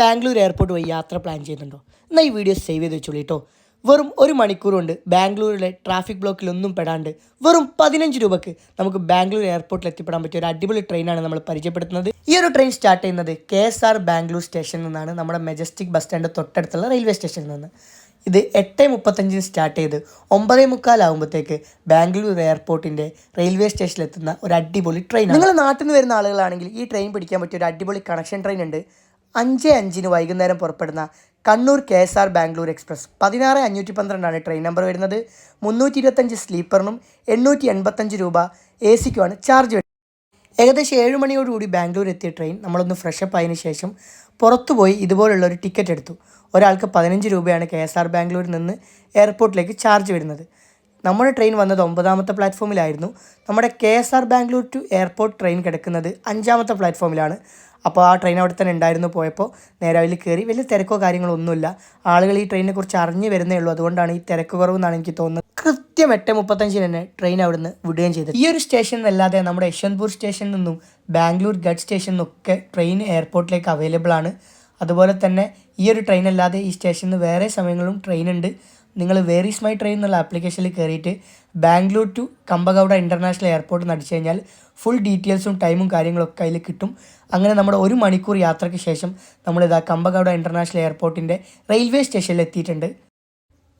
Bangalore airport വഴി യാത്ര plan ചെയ്യുന്നുണ്ടോ? എന്നാൽ ഈ വീഡിയോ സേവ് ചെയ്ത് വെച്ചോളൂ കേട്ടോ. വെറും ഒരു മണിക്കൂർ കൊണ്ട് ബാംഗ്ലൂരിലെ ട്രാഫിക് ബ്ലോക്കിലൊന്നും പെടാണ്ട് വെറും പതിനഞ്ച് രൂപക്ക് നമുക്ക് ബാംഗ്ലൂർ എയർപോർട്ടിൽ എത്തിപ്പെടാൻ പറ്റിയ ഒരു അടിപൊളി ട്രെയിനാണ് നമ്മൾ പരിചയപ്പെടുത്തുന്നത്. ഈ ഒരു ട്രെയിൻ സ്റ്റാർട്ട് ചെയ്യുന്നത് കെ എസ് ആർ ബാംഗ്ലൂർ സ്റ്റേഷനിൽ നിന്നാണ്. നമ്മുടെ മെജസ്റ്റിക് ബസ് സ്റ്റാൻഡ് തൊട്ടടുത്തുള്ള റെയിൽവേ സ്റ്റേഷനിൽ നിന്ന്. ഇത് എട്ട് മുപ്പത്തഞ്ചിന് സ്റ്റാർട്ട് ചെയ്ത് ഒമ്പതേ മുക്കാലാകുമ്പോഴത്തേക്ക് ബാംഗ്ലൂർ എയർപോർട്ടിന്റെ റെയിൽവേ സ്റ്റേഷനിലെത്തുന്ന ഒരു അടിപൊളി ട്രെയിൻ നിങ്ങൾ നാട്ടിൽ നിന്ന് വരുന്ന ആളുകളാണെങ്കിൽ ഈ ട്രെയിൻ പിടിക്കാൻ പറ്റിയ ഒരു അടിപൊളി കണക്ഷൻ ട്രെയിൻ ഉണ്ട്. അഞ്ച് അഞ്ചിന് വൈകുന്നേരം പുറപ്പെടുന്ന Kannur K S R Bangalore express. പതിനാറ് അഞ്ഞൂറ്റി പന്ത്രണ്ടാണ് ട്രെയിൻ നമ്പർ വരുന്നത്. മുന്നൂറ്റി ഇരുപത്തഞ്ച് സ്ലീപ്പറിനും എണ്ണൂറ്റി എൺപത്തഞ്ച് രൂപ എ സിക്കുമാണ് ചാർജ് ഏകദേശം ഏഴ് മണിയോടുകൂടി ബാംഗ്ലൂർ എത്തിയ ട്രെയിൻ നമ്മളൊന്ന് ഫ്രഷപ്പ് ആയതിനു ശേഷം പുറത്തുപോയി ഇതുപോലുള്ള ഒരു ടിക്കറ്റ് എടുത്തു. ഒരാൾക്ക് പതിനഞ്ച് രൂപയാണ് കെ എസ് ആർ ബാംഗ്ലൂരിൽ നിന്ന് എയർപോർട്ടിലേക്ക് ചാർജ് വരുന്നത്. നമ്മുടെ ട്രെയിൻ വന്നത് ഒമ്പതാമത്തെ പ്ലാറ്റ്ഫോമിലായിരുന്നു നമ്മുടെ K S R Bangalore to airport train കിടക്കുന്നത് അഞ്ചാമത്തെ പ്ലാറ്റ്ഫോമിലാണ് അപ്പോൾ ആ ട്രെയിൻ അവിടെ തന്നെ ഉണ്ടായിരുന്നു പോയപ്പോൾ. നേരെ അതിൽ കയറി. വലിയ തിരക്കോ കാര്യങ്ങളോ ഒന്നുമില്ല. ആളുകൾ ഈ ട്രെയിനിനെ കുറിച്ച് അറിഞ്ഞു വരുന്നേ ഉള്ളൂ. അതുകൊണ്ടാണ് ഈ തിരക്ക് കുറവെന്നാണ് എനിക്ക് തോന്നുന്നത്. കൃത്യം എട്ട് മുപ്പത്തഞ്ചിന് തന്നെ ട്രെയിൻ അവിടുന്ന് വിടുകയും ചെയ്തു. ഈ ഒരു സ്റ്റേഷൻ അല്ലാതെ നമ്മുടെ യശ്വന്ത്പൂർ സ്റ്റേഷനിൽ നിന്നും ബാംഗ്ലൂർ ഗഡ് സ്റ്റേഷനിൽ നിന്നൊക്കെ ട്രെയിൻ എയർപോർട്ടിലേക്ക് അവൈലബിൾ ആണ്. അതുപോലെ തന്നെ ഈ ഒരു ട്രെയിൻ അല്ലാതെ ഈ സ്റ്റേഷനിൽ വേറെ സമയങ്ങളിലും ട്രെയിൻ ഉണ്ട്. നിങ്ങൾ വേറീസ് മൈ ട്രെയിൻ എന്നുള്ള ആപ്ലിക്കേഷനിൽ കയറിയിട്ട് Bangalore to Kempegowda international airport എന്ന് കഴിഞ്ഞാൽ ഫുൾ ഡീറ്റെയിൽസും ടൈമും കാര്യങ്ങളൊക്കെ അതിൽ കിട്ടും. അങ്ങനെ നമ്മുടെ ഒരു മണിക്കൂർ യാത്രയ്ക്ക് ശേഷം നമ്മളിതാ കമ്പഗൗഡ ഇന്റർനാഷണൽ എയർപോർട്ടിന്റെ റെയിൽവേ സ്റ്റേഷനിൽ എത്തിയിട്ടുണ്ട്.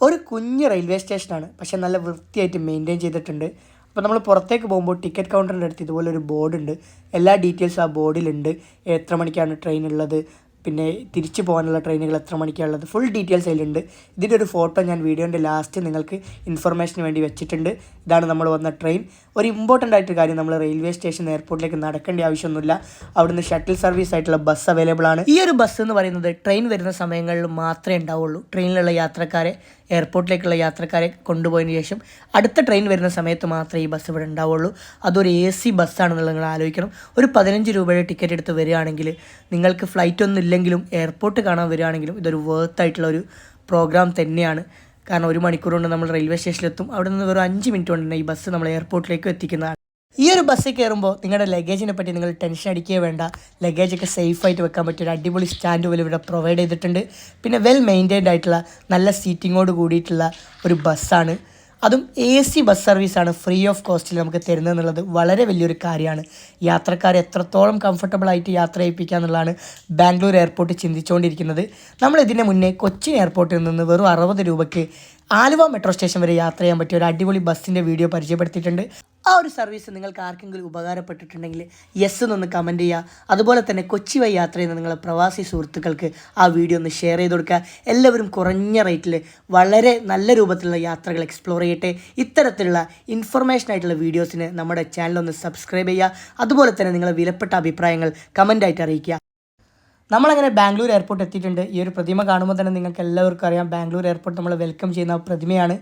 ഒരു കുഞ്ഞ് റെയിൽവേ സ്റ്റേഷനാണ് പക്ഷേ നല്ല വൃത്തിയായിട്ട് മെയിന്റെയിൻ ചെയ്തിട്ടുണ്ട്. അപ്പോൾ നമ്മൾ പുറത്തേക്ക് പോകുമ്പോൾ ടിക്കറ്റ് കൗണ്ടറിന്റെ അടുത്ത് ഇതുപോലെ ഒരു ബോർഡുണ്ട് എല്ലാ ഡീറ്റെയിൽസും ആ ബോർഡിലുണ്ട് എത്ര മണിക്കാണ് ട്രെയിൻ ഉള്ളത്? പിന്നെ തിരിച്ചു പോകാനുള്ള ട്രെയിനുകൾ എത്ര മണിക്കാണുള്ളത് ഫുൾ ഡീറ്റെയിൽസ് അതിലുണ്ട്. ഇതിന്റെ ഒരു ഫോട്ടോ ഞാൻ വീഡിയോന്റെ ലാസ്റ്റ് നിങ്ങൾക്ക് ഇൻഫർമേഷന് വേണ്ടി വെച്ചിട്ടുണ്ട്. ഇതാണ് നമ്മൾ വന്ന ട്രെയിൻ ഒരു ഇമ്പോർട്ടന്റ് ആയിട്ട് കാര്യം നമ്മൾ റെയിൽവേ സ്റ്റേഷൻ എയർപോർട്ടിലേക്ക് നടക്കേണ്ട ആവശ്യമൊന്നുമില്ല. അവിടുന്ന് ഷട്ടിൽ സർവീസ് ആയിട്ടുള്ള ബസ് അവൈലബിൾ ആണ്. ഈ ഒരു ബസ് എന്ന് പറയുന്നത് ട്രെയിൻ വരുന്ന സമയങ്ങളിൽ മാത്രമേ ഉണ്ടാവുള്ളൂ. ട്രെയിനിലുള്ള യാത്രക്കാരെ എയർപോർട്ടിലേക്കുള്ള യാത്രക്കാരെ കൊണ്ടുപോയതിന് ശേഷം അടുത്ത ട്രെയിൻ വരുന്ന സമയത്ത് മാത്രമേ ഈ ബസ് ഇവിടെ ഉണ്ടാവുള്ളൂ. അതൊരു എ സി ബസ്സാണെന്നുള്ളത് നിങ്ങൾ ആലോചിക്കണം. ഒരു പതിനഞ്ച് രൂപയുടെ ടിക്കറ്റ് എടുത്ത് വരികയാണെങ്കിൽ നിങ്ങൾക്ക് ഫ്ലൈറ്റ് ഒന്നും ഇല്ലെങ്കിലും എയർപോർട്ട് കാണാൻ വരികയാണെങ്കിലും ഇതൊരു വർത്ത് ആയിട്ടുള്ള ഒരു പ്രോഗ്രാം തന്നെയാണ്. കാരണം ഒരു മണിക്കൂർ കൊണ്ട് നമ്മൾ റെയിൽവേ സ്റ്റേഷനിലെത്തും അവിടെ നിന്ന് വെറും അഞ്ച് മിനിറ്റ് കൊണ്ട് തന്നെ ഈ ബസ് നമ്മൾ എയർപോർട്ടിലേക്ക് എത്തിക്കുന്നതാണ്. ഈ ഒരു ബസ്സിൽ കയറുമ്പോൾ നിങ്ങളുടെ ലഗേജിനെ പറ്റി നിങ്ങൾ ടെൻഷൻ അടിക്കുകയോ വേണ്ട. ലഗേജൊക്കെ സേഫായിട്ട് വെക്കാൻ പറ്റിയ ഒരു അടിപൊളി സ്റ്റാൻഡ് പോലും ഇവിടെ പ്രൊവൈഡ് ചെയ്തിട്ടുണ്ട്. പിന്നെ വെൽ മെയിന്റൈൻഡ് ആയിട്ടുള്ള നല്ല സീറ്റിങ്ങോട് കൂടിയിട്ടുള്ള ഒരു ബസ്സാണ് അതും എ സി ബസ് സർവീസാണ് ഫ്രീ ഓഫ് കോസ്റ്റിൽ നമുക്ക് തരുന്നത് എന്നുള്ളത് വളരെ വലിയൊരു കാര്യമാണ്. യാത്രക്കാർ എത്രത്തോളം കംഫർട്ടബിളായിട്ട് യാത്ര ചെയ്യിപ്പിക്കുക എന്നുള്ളതാണ് ബാംഗ്ലൂർ എയർപോർട്ട് ചിന്തിച്ചുകൊണ്ടിരിക്കുന്നത് നമ്മൾ ഇതിന് മുന്നേ കൊച്ചിൻ എയർപോർട്ടിൽ നിന്ന് വെറും അറുപത് രൂപയ്ക്ക് ആലുവ മെട്രോ സ്റ്റേഷൻ വരെ യാത്ര ചെയ്യാൻ പറ്റിയ ഒരു അടിപൊളി ബസ്സിന്റെ വീഡിയോ പരിചയപ്പെടുത്തിയിട്ടുണ്ട്. ആ ഒരു സർവീസ് നിങ്ങൾക്ക് ആർക്കെങ്കിലും ഉപകാരപ്പെട്ടിട്ടുണ്ടെങ്കിൽ യെസ് എന്നൊന്ന് കമന്റ് ചെയ്യുക അതുപോലെ തന്നെ കൊച്ചി വൈ യാത്ര ചെയ്യുന്ന നിങ്ങളെ പ്രവാസി സുഹൃത്തുക്കൾക്ക് ആ വീഡിയോ ഒന്ന് ഷെയർ ചെയ്ത് കൊടുക്കുക. എല്ലാവരും കുറഞ്ഞ റേറ്റിൽ വളരെ നല്ല രൂപത്തിലുള്ള യാത്രകൾ എക്സ്പ്ലോർ ചെയ്യട്ടെ. ഇത്തരത്തിലുള്ള ഇൻഫർമേഷൻ ആയിട്ടുള്ള വീഡിയോസിന് നമ്മുടെ ചാനൽ ഒന്ന് സബ്സ്ക്രൈബ് ചെയ്യുക. അതുപോലെ തന്നെ നിങ്ങളുടെ വിലപ്പെട്ട അഭിപ്രായങ്ങൾ കമന്റായിട്ട് അറിയിക്കുക. നമ്മളങ്ങനെ ബാംഗ്ലൂർ എയർപോർട്ട് എത്തിയിട്ടുണ്ട്. ഈ ഒരു പ്രതിമ കാണുമ്പോൾ തന്നെ നിങ്ങൾക്ക് എല്ലാവർക്കും അറിയാം. ബാംഗ്ലൂർ എയർപോർട്ട് നമ്മൾ വെൽക്കം ചെയ്യുന്ന പ്രതിമയാണ്.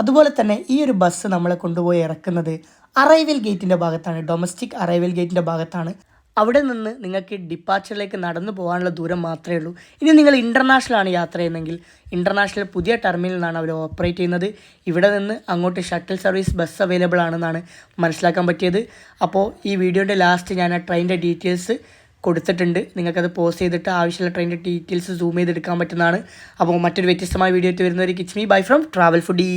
അതുപോലെ തന്നെ ഈ ഒരു ബസ് നമ്മളെ കൊണ്ടുപോയി ഇറക്കുന്നത് അറൈവൽ ഗേറ്റിന്റെ ഭാഗത്താണ് ഡൊമസ്റ്റിക് അറൈവൽ ഗേറ്റിന്റെ ഭാഗത്താണ്. അവിടെ നിന്ന് നിങ്ങൾക്ക് ഡിപ്പാർച്ചറിലേക്ക് നടന്നു പോകാനുള്ള ദൂരം മാത്രമേ ഉള്ളൂ. ഇനി നിങ്ങൾ ഇന്റർനാഷണൽ ആണ് യാത്ര ചെയ്യുന്നതെങ്കിൽ ഇന്റർനാഷണൽ പുതിയ ടെർമിനലിൽ നിന്നാണ് അവർ ഓപ്പറേറ്റ് ചെയ്യുന്നത്. ഇവിടെ നിന്ന് അങ്ങോട്ട് ഷട്ടിൽ സർവീസ് ബസ് അവൈലബിൾ ആണെന്നാണ് മനസ്സിലാക്കാൻ പറ്റിയത്. അപ്പോൾ ഈ വീഡിയോന്റെ ലാസ്റ്റ് ഞാൻ ആ ട്രെയിനിന്റെ ഡീറ്റെയിൽസ് കൊടുത്തിട്ടുണ്ട്. നിങ്ങൾക്കത് പോസ്റ്റ് ചെയ്തിട്ട് ആവശ്യമുള്ള ട്രെയിനിന്റെ ഡീറ്റെയിൽസ് സൂം ചെയ്തെടുക്കാൻ പറ്റുന്നതാണ്. അപ്പോൾ മറ്റൊരു വ്യത്യസ്തമായ വീഡിയോ ആയിട്ട് വരുന്നവർ kitch me by from travel foodie